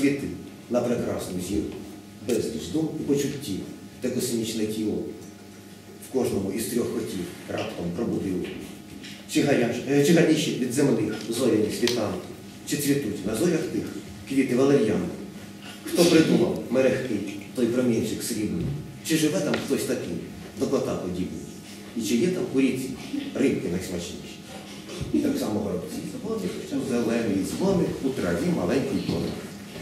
світи, на прекрасну зіру, безліч дум і почуттів, те космічне тіло в кожному із трьох котів раптом пробудило. Чи гарніші від земних зоряні світанки, чи цвітуть на зорях тих квіти валер'янки? Хто придумав мерехкий той промінчик срібний? Чи живе там хтось такий, до кота подібний? І чи є там у ріці рибки найсмачніші? І так само горобці. У зелений дзвоник у траві маленький коник.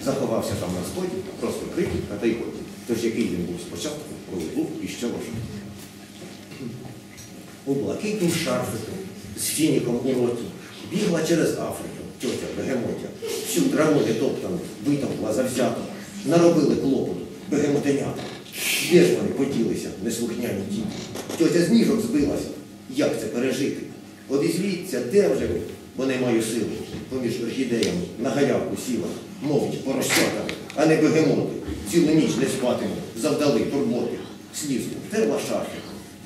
Заховався там на сході, просто криківка та й годі. Тож який він був спочатку, коли був і ще ложив. У блакитнім шарфику з фініком у роті бігла через Африку тьотя бегемотя. Всю траву нетоптану витовкла завзято. Наробили клопоту бегемотенята. Де ж вони поділися, неслухняні діти? Тьотя з ніжок збилася. Як це пережити? Одізвіться, де вже ви? Бо не маю сили. Поміж орхідеями на галявку сіла, мовить поросятами, а не бегемоти. Цілу ніч не спатиму, завдали турботи. Слізку втерла шарфик.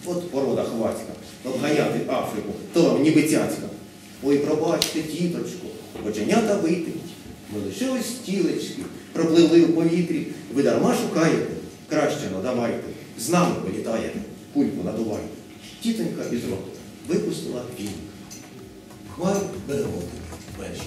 От порода хвацька, обганяти Африку, то вам ніби цяцька. Ой, пробачте, діточку, оченята вип'ють. Ми лишились тілечки, пропливли у повітрі, ви дарма шукаєте, краще надавайте, з нами політаєте, кульку надувайте. Тітонька із року випустила фінку. Хмар береготи перші.